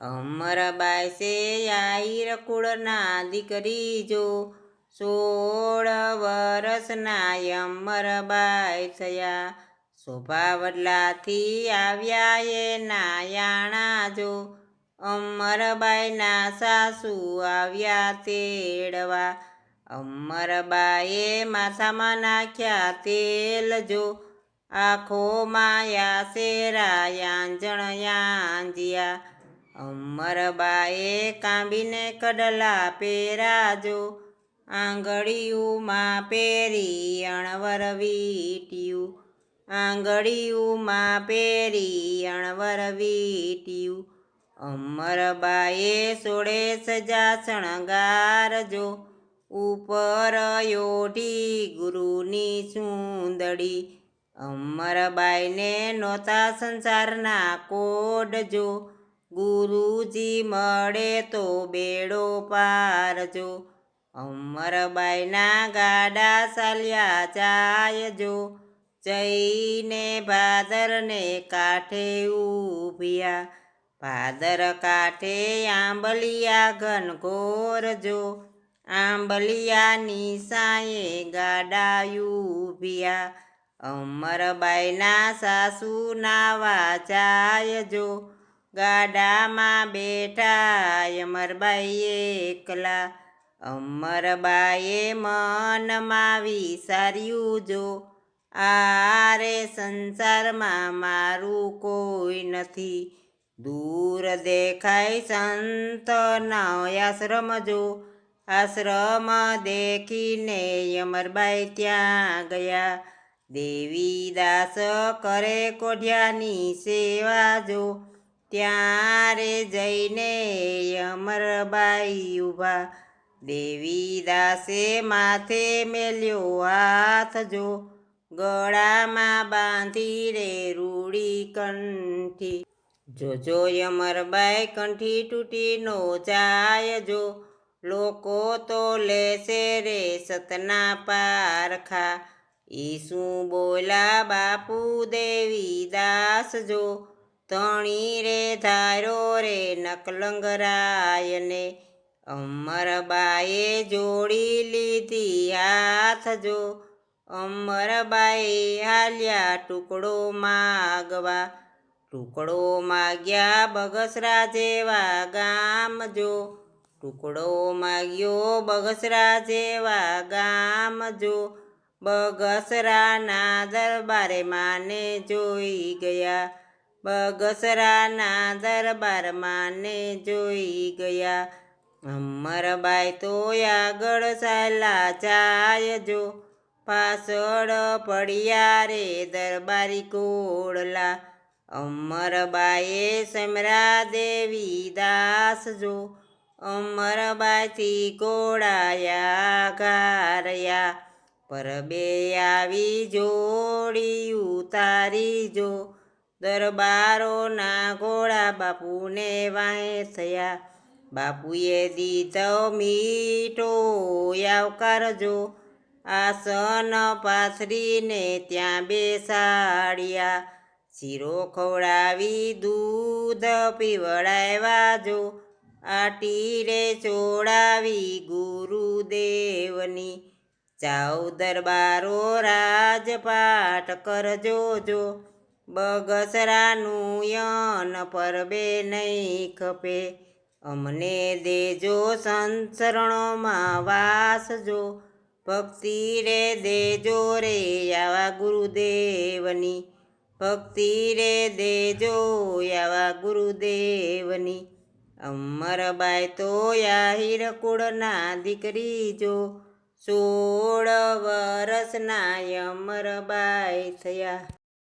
અમરબાઈ છે આઈર કુળના દીકરી જો સોળ વરસના અમરબાઈ થયા. શોભાવડલાથી આવ્યા એ નાયાણા જો અમરબાઈના સાસુ આવ્યા તેડવા. અમરબાઈએ માથામાં નાખ્યા તેલ જો આખો માયા શેરા યાંજણ યાંજિયા. અમરબાએ કાંબીને કડલા પેરાજો, આંગળીઓમાં પેરી અણવર વીટ્યું. આંગળીઓમાં પેરી અણવર વીટ્યું. અમરબાએ સોળે સજા શણગારજો, ઉપર યોઢી ગુરુની સુંદડી. અમરબાઈને નોતા સંસારના કોડજો ગુરુજી મળે તો બેડો પારજો. અમરબાઈના ગાડા ચાલ્યા જાયજો. જઈને ભાદરને કાંઠે ઊભ્યા. ભાદર કાંઠે આંબલિયા ઘનઘોરજો. આંબલિયાની સાયે ગાડા ઊભ્યા. અમરબાઈના સાસુ નાવા જાયજો ગાડામાં બેઠા અમરબાઈએ એકલા. અમરબાઈએ મનમાં વિચાર્યું જો આરે સંસારમાં મારું કોઈ નથી. દૂર દેખાય સંતનો આશ્રમ, જો આશ્રમ દેખીને અમરબાઈ ત્યાં ગયા. દેવીદાસ કરે કોઢિયાની સેવા, જો ત્યારે જઈને અમરબાઈ ઊભા. દેવીદાસે માથે મેલ્યો હાથ જો ગળામાં બાંધી રે રૂડી કંઠી. જોજો અમરબાઈ કંઠી તૂટી નો જાય જો. લોકો તો લેશે રે સતના પારખા. ઈ શું બોલા બાપુ દેવી દાસ જો? તણી રે ધારો રે નકલંગરાયને અમરબાએ જોડી લીધી હાથ જો. અમરબાઈ હાલ્યા ટુકડો માગવા. ટુકડો માગ્યા બગસરા જેવા ગામ જો. ટુકડો માગ્યો બગસરા જેવા ગામ જો. બગસરાના દરબારે માને જોઈ ગયા. બગસરાના દરબારમાં ને જોઈ ગયા. અમરબાઈ તો આગળ ચાલા જાયજો પાછળ પડ્યા રે દરબારી કોડલા અમરબાઈએ સમરા દેવી દાસ જો. અમરબાઈથી કોડાયા પર પરબે આવી જોડી ઉતારી જો. દરબારોના ઘોડા બાપુને વાંહે થયા. બાપુએ દીધો મીઠો આવકારજો આસન પાથરીને ત્યાં બેસાડ્યા. શીરો ખવડાવી દૂધ પીવડાવ્યા જો. આટી રે ચોડાવી ગુરુદેવની. ચાઉ દરબારો રાજપાઠ કરજો જો. બગસરાનું યન પરબે નહીં ખપે. અમને દેજો સંસરણોમાં વાસજો. ભક્તિ રે દેજો રે આવા ગુરુદેવની. ભક્તિ રે દેજો આવા ગુરુદેવની. અમરબાઈ તો યાહિર કુળના દીકરી જો. સોળ વરસના અમરબાઈ થયા.